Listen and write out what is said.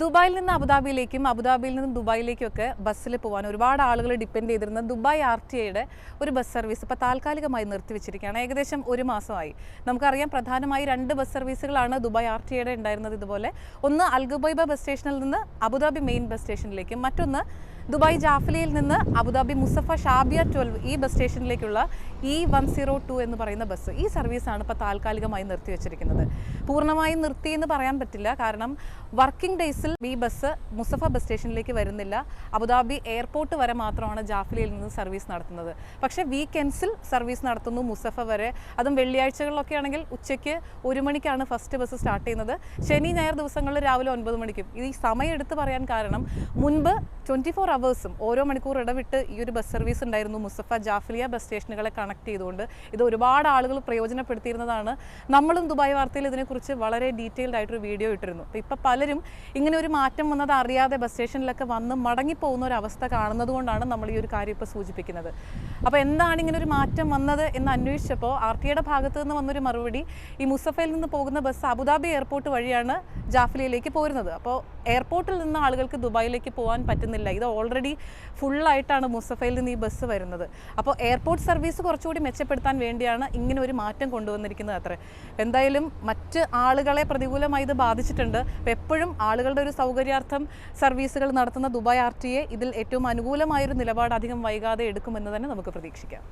ദുബായിൽ നിന്ന് അബുദാബിയിലേക്കും അബുദാബിയിൽ നിന്ന് ദുബായിലേക്കും ഒക്കെ ബസ്സിൽ പോകാൻ ഒരുപാട് ആളുകൾ ഡിപ്പെൻഡ് ചെയ്തിരുന്ന ദുബായ് ആർ ടി ഐയുടെ ഒരു ബസ് സർവീസ് ഇപ്പോൾ താൽക്കാലികമായി നിർത്തിവെച്ചിരിക്കുകയാണ്. ഏകദേശം ഒരു മാസമായി. നമുക്കറിയാം പ്രധാനമായി രണ്ട് ബസ് സർവീസുകളാണ് ദുബായ് ആർ ടി ഐയുടെ ഉണ്ടായിരുന്നത് ഇതുപോലെ. ഒന്ന് അൽഗുബൈബ ബസ് സ്റ്റേഷനിൽ നിന്ന് അബുദാബി മെയിൻ ബസ് സ്റ്റേഷനിലേക്കും മറ്റൊന്ന് ദുബായ് ജാഫലിയിൽ നിന്ന് Abu Dhabi Musaffah Shabiya twelve ഈ ബസ് സ്റ്റേഷനിലേക്കുള്ള ഇ വൺ സീറോ ടു എന്ന് പറയുന്ന ബസ് ഈ സർവീസാണ് ഇപ്പോൾ താൽക്കാലികമായി നിർത്തിവെച്ചിരിക്കുന്നത്. പൂർണമായും നിർത്തി എന്ന് പറയാൻ പറ്റില്ല. കാരണം വർക്കിംഗ് ഡേയ്സിൽ ഈ ബസ് മുസഫ ബസ് സ്റ്റേഷനിലേക്ക് വരുന്നില്ല. അബുദാബി എയർപോർട്ട് വരെ മാത്രമാണ് ജാഫലിയിൽ നിന്ന് സർവീസ് നടത്തുന്നത്. പക്ഷേ വീക്കെൻഡ്സിൽ സർവീസ് നടത്തുന്നു മുസഫ വരെ. അതും വെള്ളിയാഴ്ചകളിലൊക്കെ ആണെങ്കിൽ ഉച്ചയ്ക്ക് ഒരു മണിക്കാണ് ഫസ്റ്റ് ബസ് സ്റ്റാർട്ട് ചെയ്യുന്നത്. ശനി ഞായർ ദിവസങ്ങളിൽ രാവിലെ ഒൻപത് മണിക്കും. ഈ സമയം എടുത്ത് പറയാൻ കാരണം മുൻപ് ട്വന്റി ഫോർ അവേഴ്സും ഓരോ മണിക്കൂർ ഇടവിട്ട് ഈ ഒരു ബസ് സർവീസ് ഉണ്ടായിരുന്നു മുസഫ ജാഫലിയ ബസ് സ്റ്റേഷനുകളെ കണക്ട് ചെയ്തുകൊണ്ട്. ഇത് ഒരുപാട് ആളുകൾ പ്രയോജനപ്പെടുത്തിയിരുന്നതാണ്. നമ്മളും ദുബായ് വാർത്തയിൽ ഇതിനെക്കുറിച്ച് വളരെ ഡീറ്റെയിൽഡ് ആയിട്ടൊരു വീഡിയോ ഇട്ടിരുന്നു. അപ്പോൾ ഇപ്പോൾ പലരും ഇങ്ങനെ ഒരു മാറ്റം വന്നത് അറിയാതെ ബസ് സ്റ്റേഷനിലൊക്കെ വന്ന് മടങ്ങിപ്പോകുന്ന ഒരു അവസ്ഥ കാണുന്നത് കൊണ്ടാണ് നമ്മൾ ഈ ഒരു കാര്യം ഇപ്പോൾ സൂചിപ്പിക്കുന്നത്. അപ്പോൾ എന്താണ് ഇങ്ങനെ ഒരു മാറ്റം വന്നത് എന്ന് അന്വേഷിച്ചപ്പോൾ ആർ ടി ഐയുടെ ഭാഗത്തു നിന്ന് വന്നൊരു മറുപടി. ഈ മുസഫയിൽ നിന്ന് പോകുന്ന ബസ് അബുദാബി എയർപോർട്ട് വഴിയാണ് ജാഫലിയയിലേക്ക് പോരുന്നത്. അപ്പോൾ എയർപോർട്ടിൽ നിന്ന് ആളുകൾക്ക് ദുബായിലേക്ക് പോകാൻ പറ്റുന്നില്ല. ഇത് ഓൾറെഡി ഫുള്ളായിട്ടാണ് മുസഫയിൽ നിന്ന് ഈ ബസ് വരുന്നത്. അപ്പോൾ എയർപോർട്ട് സർവീസ് കുറച്ചുകൂടി മെച്ചപ്പെടുത്താൻ വേണ്ടിയാണ് ഇങ്ങനെ ഒരു മാറ്റം കൊണ്ടുവന്നിരിക്കുന്നത് അത്ര. എന്തായാലും മറ്റ് ആളുകളെ പ്രതികൂലമായി ഇത് ബാധിച്ചിട്ടുണ്ട്. അപ്പോൾ എപ്പോഴും ആളുകളുടെ ഒരു സൗകര്യാർത്ഥം സർവീസുകൾ നടത്തുന്ന ദുബായ് ആർ ടി എ ഇതിൽ ഏറ്റവും അനുകൂലമായൊരു നിലപാട് അധികം വൈകാതെ എടുക്കുമെന്ന് തന്നെ നമുക്ക് പ്രതീക്ഷിക്കാം.